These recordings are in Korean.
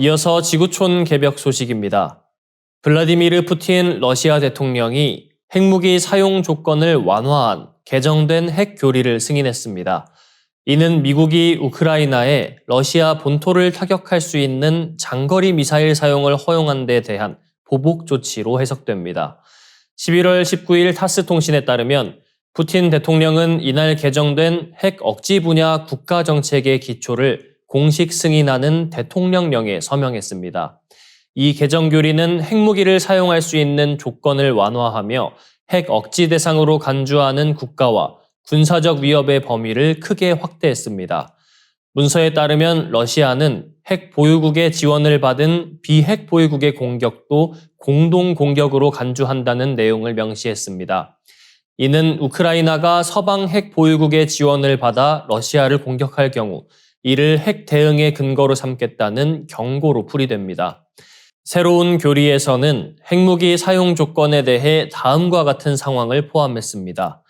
이어서 지구촌 개벽 소식입니다. 블라디미르 푸틴 러시아 대통령이 핵무기 사용 조건을 완화한 개정된 핵 교리를 승인했습니다. 이는 미국이 우크라이나에 러시아 본토를 타격할 수 있는 장거리 미사일 사용을 허용한 데 대한 보복 조치로 해석됩니다. 11월 19일 타스 통신에 따르면 푸틴 대통령은 이날 개정된 핵 억지 분야 국가 정책의 기초를 공식 승인하는 대통령령에 서명했습니다. 이 개정 교리는 핵무기를 사용할 수 있는 조건을 완화하며 핵 억지 대상으로 간주하는 국가와 군사적 위협의 범위를 크게 확대했습니다. 문서에 따르면 러시아는 핵 보유국의 지원을 받은 비핵 보유국의 공격도 공동 공격으로 간주한다는 내용을 명시했습니다. 이는 우크라이나가 서방 핵 보유국의 지원을 받아 러시아를 공격할 경우 이를 핵 대응의 근거로 삼겠다는 경고로 풀이됩니다. 새로운 교리에서는 핵무기 사용 조건에 대해 다음과 같은 상황을 포함했습니다.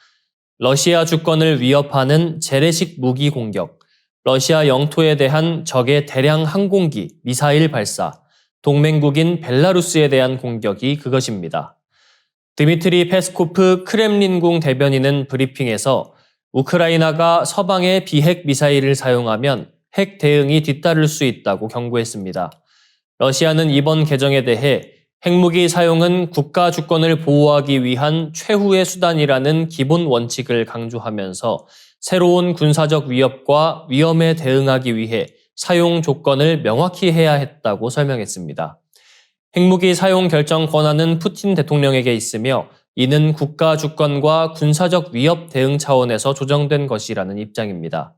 러시아 주권을 위협하는 재래식 무기 공격, 러시아 영토에 대한 적의 대량 항공기, 미사일 발사, 동맹국인 벨라루스에 대한 공격이 그것입니다. 드미트리 페스코프 크렘린궁 대변인은 브리핑에서 우크라이나가 서방의 비핵 미사일을 사용하면 핵 대응이 뒤따를 수 있다고 경고했습니다. 러시아는 이번 개정에 대해 핵무기 사용은 국가 주권을 보호하기 위한 최후의 수단이라는 기본 원칙을 강조하면서 새로운 군사적 위협과 위험에 대응하기 위해 사용 조건을 명확히 해야 했다고 설명했습니다. 핵무기 사용 결정 권한은 푸틴 대통령에게 있으며 이는 국가 주권과 군사적 위협 대응 차원에서 조정된 것이라는 입장입니다.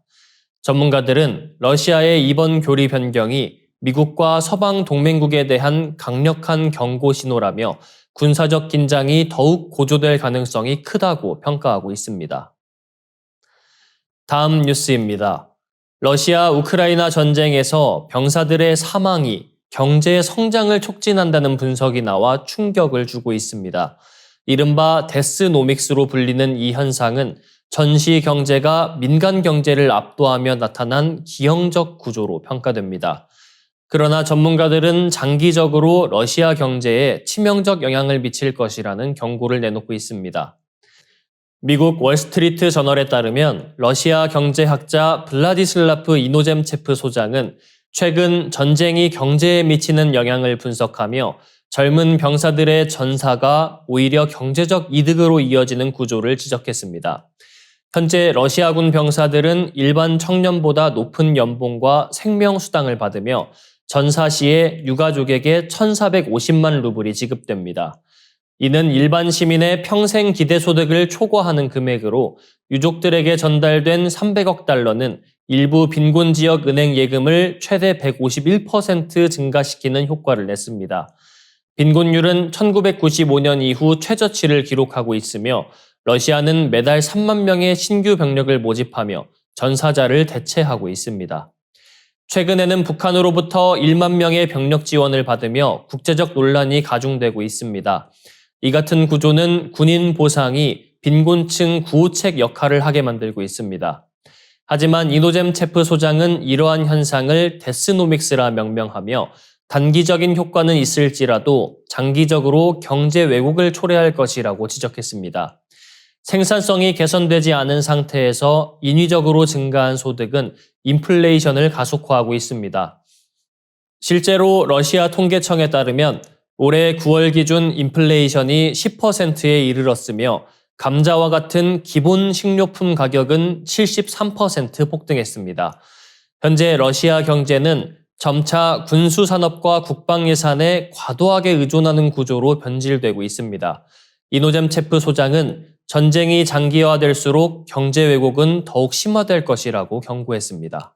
전문가들은 러시아의 이번 교리 변경이 미국과 서방 동맹국에 대한 강력한 경고 신호라며 군사적 긴장이 더욱 고조될 가능성이 크다고 평가하고 있습니다. 다음 뉴스입니다. 러시아 우크라이나 전쟁에서 병사들의 사망이 경제 성장을 촉진한다는 분석이 나와 충격을 주고 있습니다. 이른바 데스노믹스로 불리는 이 현상은 전시 경제가 민간 경제를 압도하며 나타난 기형적 구조로 평가됩니다. 그러나 전문가들은 장기적으로 러시아 경제에 치명적 영향을 미칠 것이라는 경고를 내놓고 있습니다. 미국 월스트리트 저널에 따르면 러시아 경제학자 블라디슬라프 이노젬체프 소장은 최근 전쟁이 경제에 미치는 영향을 분석하며 젊은 병사들의 전사가 오히려 경제적 이득으로 이어지는 구조를 지적했습니다. 현재 러시아군 병사들은 일반 청년보다 높은 연봉과 생명수당을 받으며 전사 시에 유가족에게 1,450만 루블이 지급됩니다. 이는 일반 시민의 평생 기대소득을 초과하는 금액으로 유족들에게 전달된 300억 달러는 일부 빈곤 지역 은행 예금을 최대 151% 증가시키는 효과를 냈습니다. 빈곤율은 1995년 이후 최저치를 기록하고 있으며 러시아는 매달 3만 명의 신규 병력을 모집하며 전사자를 대체하고 있습니다. 최근에는 북한으로부터 1만 명의 병력 지원을 받으며 국제적 논란이 가중되고 있습니다. 이 같은 구조는 군인 보상이 빈곤층 구호책 역할을 하게 만들고 있습니다. 하지만 이노잼 체프 소장은 이러한 현상을 데스노믹스라 명명하며 단기적인 효과는 있을지라도 장기적으로 경제 왜곡을 초래할 것이라고 지적했습니다. 생산성이 개선되지 않은 상태에서 인위적으로 증가한 소득은 인플레이션을 가속화하고 있습니다. 실제로 러시아 통계청에 따르면 올해 9월 기준 인플레이션이 10%에 이르렀으며 감자와 같은 기본 식료품 가격은 73% 폭등했습니다. 현재 러시아 경제는 점차 군수 산업과 국방 예산에 과도하게 의존하는 구조로 변질되고 있습니다. 이노잼 체프 소장은 전쟁이 장기화될수록 경제 왜곡은 더욱 심화될 것이라고 경고했습니다.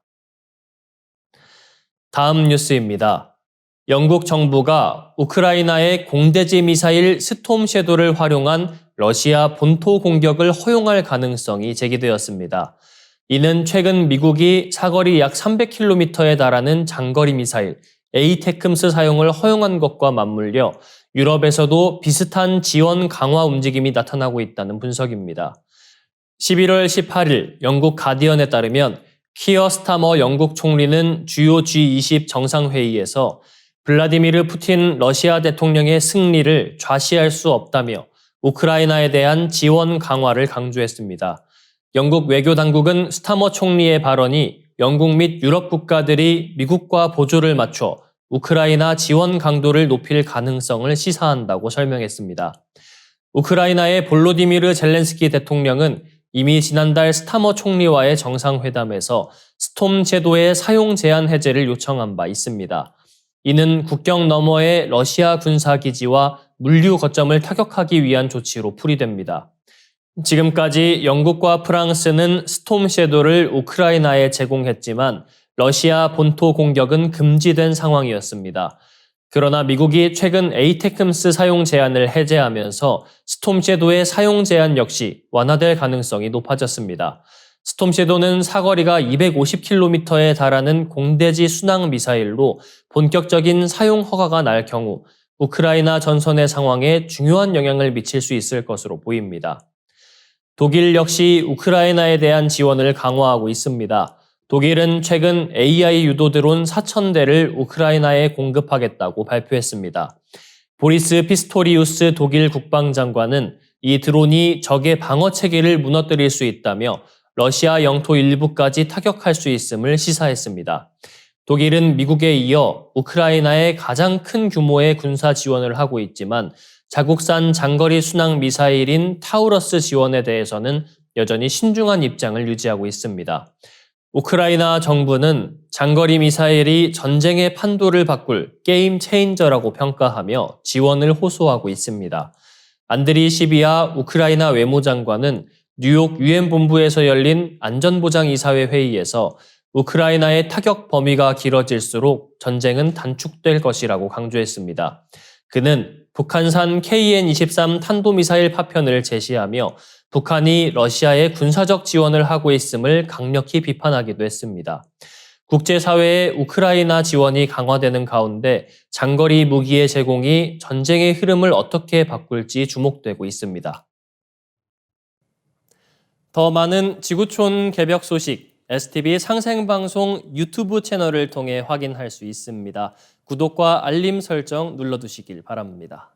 다음 뉴스입니다. 영국 정부가 우크라이나의 공대지 미사일 스톰 섀도를 활용한 러시아 본토 공격을 허용할 가능성이 제기되었습니다. 이는 최근 미국이 사거리 약 300km에 달하는 장거리 미사일 에이테크스 사용을 허용한 것과 맞물려 유럽에서도 비슷한 지원 강화 움직임이 나타나고 있다는 분석입니다. 11월 18일 영국 가디언에 따르면 키어 스타머 영국 총리는 주요 G20 정상회의에서 블라디미르 푸틴 러시아 대통령의 승리를 좌시할 수 없다며 우크라이나에 대한 지원 강화를 강조했습니다. 영국 외교 당국은 스타머 총리의 발언이 영국 및 유럽 국가들이 미국과 보조를 맞춰 우크라이나 지원 강도를 높일 가능성을 시사한다고 설명했습니다. 우크라이나의 볼로디미르 젤렌스키 대통령은 이미 지난달 스타머 총리와의 정상회담에서 스톰 제도의 사용 제한 해제를 요청한 바 있습니다. 이는 국경 너머의 러시아 군사기지와 물류 거점을 타격하기 위한 조치로 풀이됩니다. 지금까지 영국과 프랑스는 스톰 섀도를 우크라이나에 제공했지만 러시아 본토 공격은 금지된 상황이었습니다. 그러나 미국이 최근 에이테크스 사용 제한을 해제하면서 스톰 섀도의 사용 제한 역시 완화될 가능성이 높아졌습니다. 스톰 섀도는 사거리가 250km에 달하는 공대지 순항 미사일로 본격적인 사용 허가가 날 경우 우크라이나 전선의 상황에 중요한 영향을 미칠 수 있을 것으로 보입니다. 독일 역시 우크라이나에 대한 지원을 강화하고 있습니다. 독일은 최근 AI 유도 드론 4,000대를 우크라이나에 공급하겠다고 발표했습니다. 보리스 피스토리우스 독일 국방장관은 이 드론이 적의 방어 체계를 무너뜨릴 수 있다며 러시아 영토 일부까지 타격할 수 있음을 시사했습니다. 독일은 미국에 이어 우크라이나에 가장 큰 규모의 군사 지원을 하고 있지만 자국산 장거리 순항 미사일인 타우러스 지원에 대해서는 여전히 신중한 입장을 유지하고 있습니다. 우크라이나 정부는 장거리 미사일이 전쟁의 판도를 바꿀 게임 체인저라고 평가하며 지원을 호소하고 있습니다. 안드리 시비아 우크라이나 외무장관은 뉴욕 유엔 본부에서 열린 안전보장 이사회 회의에서 우크라이나의 타격 범위가 길어질수록 전쟁은 단축될 것이라고 강조했습니다. 그는 북한산 KN-23 탄도미사일 파편을 제시하며 북한이 러시아에 군사적 지원을 하고 있음을 강력히 비판하기도 했습니다. 국제사회의 우크라이나 지원이 강화되는 가운데 장거리 무기의 제공이 전쟁의 흐름을 어떻게 바꿀지 주목되고 있습니다. 더 많은 지구촌 개벽 소식 STV 상생방송 유튜브 채널을 통해 확인할 수 있습니다. 구독과 알림 설정 눌러두시길 바랍니다.